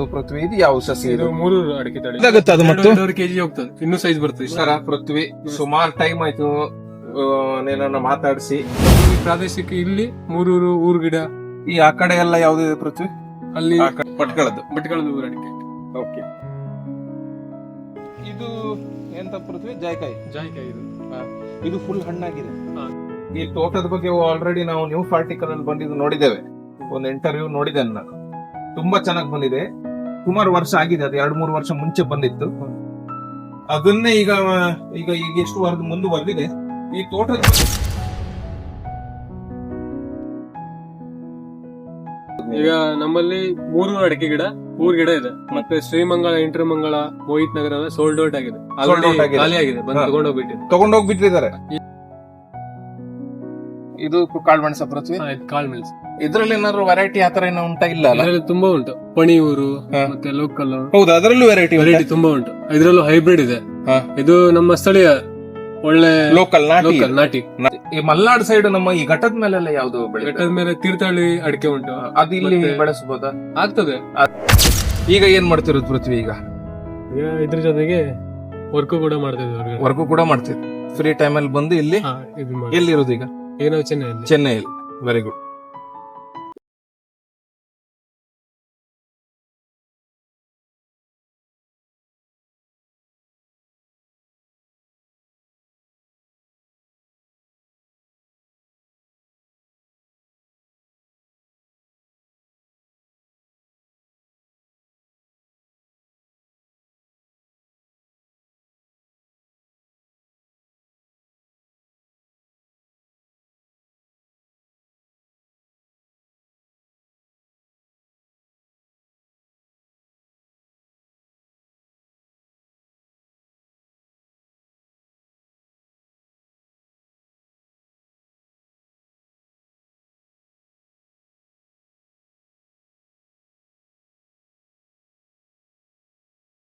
ಪೃಥ್ವಿ ಇದು ಯಾವ ಸಸಿ ಇದು ಇದು ಮೂರು ಅಡಿಕೆ ತಳಿ. ಇದಾಗುತ್ತೆ ಅದು ಮತ್ತು? ಎರಡೂವರೆ ಕೆಜಿ ಹೋಗ್ತದೆ. ಇನ್ನೂ ಸೈಜ್ ಬರ್ತದೆ ಇಷ್ಟು. ಸರ ಪೃಥ್ವಿ ಸುಮಾರು ಟೈಮ್ ಆಯ್ತು ಆ, ಮಾತಾಡಿಸಿ. ಈ ಪ್ರಾದೇಶಿಕ ಇಲ್ಲಿ ಮೂರೂರು ಊರು ಗಿಡ. ಈ ಆ ಕಡೆ ಎಲ್ಲ ಯಾವ್ದಿದೆ ಪೃಥ್ವಿ? ಅಲ್ಲಿ ಆ ಕಡೆ. ಪಟ್ಗಳದ್ದು ಊರು ಅಡಿಕೆ. ಓಕೆ. ಇದು ಎಂತ ಪೃಥ್ವಿ? ಜಾಯ್ಕಾಯಿ. ಜಾಯಿಕಾಯಿ ಇದು. ಇದು ಫುಲ್ ಹಣ್ಣಾಗಿದೆ. ಹಾ. ಈ ತೋಟದ ಬಗ್ಗೆ ಆಲ್ರೆಡಿ ನಾವು ನ್ಯೂ ಪಾರ್ಟಿಕಲ್ ಅಲ್ಲಿ ಬಂದಿದ್ದು ನೋಡಿದ್ದೇವೆ. ಒಂದು ಇಂಟರ್ವ್ಯೂ ನೋಡಿದೆ ನಾನು. ತುಂಬಾ ಚೆನ್ನಾಗಿ ಬಂದಿದೆ. ಸುಮಾರು ವರ್ಷ ಆಗಿದೆ ಅದು ಎರಡು ಮೂರು ವರ್ಷ ಮುಂಚೆ ಬಂದಿತ್ತು. ಅದನ್ನೇ ಈಗ ಈಗ ಈಗ ಎಷ್ಟು ವರ್ಷ ಮುಂದುವರೆದಿದೆ ಈ ತೋಟದ ಈಗ ನಮ್ಮಲ್ಲಿ ಮೂರು ಅಡಿಕೆ ಗಿಡ ಊರ್ ಗಿಡ ಇದೆ. ಮತ್ತೆ ಶ್ರೀಮಂಗಳ ಇಂಟರ್ಮಂಗಳ ಮೋಹಿತ್ ನಗರ ಸೋಲ್ಡ್ ಔಟ್ ಆಗಿದೆ. Sold out ಆಗಿದೆ. ಖಾಲಿ ಆಗಿದೆ. ಬಂದು ಹಾ. ತಗೊಂಡೋಗ್ಬಿಟ್ಟಿದೆ ತಗೊಂಡೋಗ್ಬಿಟ್ಟಿದ್ದಾರೆ ಇದು ಕಾಳ್ಮೆಣಸ ಪೃಥ್ವಿ ಕಾಲ್ ಮಿಲ್ಸ್ ಇದ್ರಲ್ಲಿ ಏನಾದ್ರು ವೆರೈಟಿ ಆತರ ಏನೋ ಉಂಟಾ ಇಲ್ಲ ಅಲ್ಲ? ಇದರಲ್ಲಿ ತುಂಬಾ ಉಂಟು. ಪಣಿಯೂರು. ಮತ್ತೆ ಲೋಕಲ್ ಹೌದು ಅದರಲ್ಲೂ ವೆರೈಟಿ ವೆರೈಟಿ ತುಂಬಾ ಉಂಟು. ಇದರಲ್ಲೂ ಹೈಬ್ರಿಡ್ ಇದೆ. ಇದು ನಮ್ಮ ಸ್ಥಳೀಯ ಒಳ್ಳೆ ಲೋಕಲ್ ನಾಟಿ. ಈ ಮಲ್ನಾಡ್ ಸೈಡ್ ನಮ್ಮ ಈ ಘಟ್ಟದ ಮೇಲೆಲ್ಲ ಯಾವ್ದು ಬೆಳೆ ಬೆಟ್ಟದ ಮೇಲೆ ತೀರ್ಥಹಳ್ಳಿ ಅಡಿಕೆ ಉಂಟು. ಅದು ಇಲ್ಲಿ ಬಳಸಬಹುದ ಆಗ್ತದೆ. ಈಗ ಏನ್ ಮಾಡ್ತಿರೋದು ಪೃಥ್ವಿ ಈಗ? ಇದ್ರ ಜೊತೆಗೆ ವರ್ಕು ಕೂಡ ಮಾಡ್ತಿದ್ವಿ ವರ್ಕು ಕೂಡ ಮಾಡ್ತಿದ್ವಿ. ಫ್ರೀ ಟೈಮ್ ಅಲ್ಲಿ ಬಂದು ಇಲ್ಲಿ ಎಲ್ಲಿರೋದು ಈಗ? ಏನೋ ಚೆನ್ನೈ ಚೆನ್ನೈಯಲ್ಲಿ. ಚೆನ್ನೈಯಲ್ಲಿ. Very good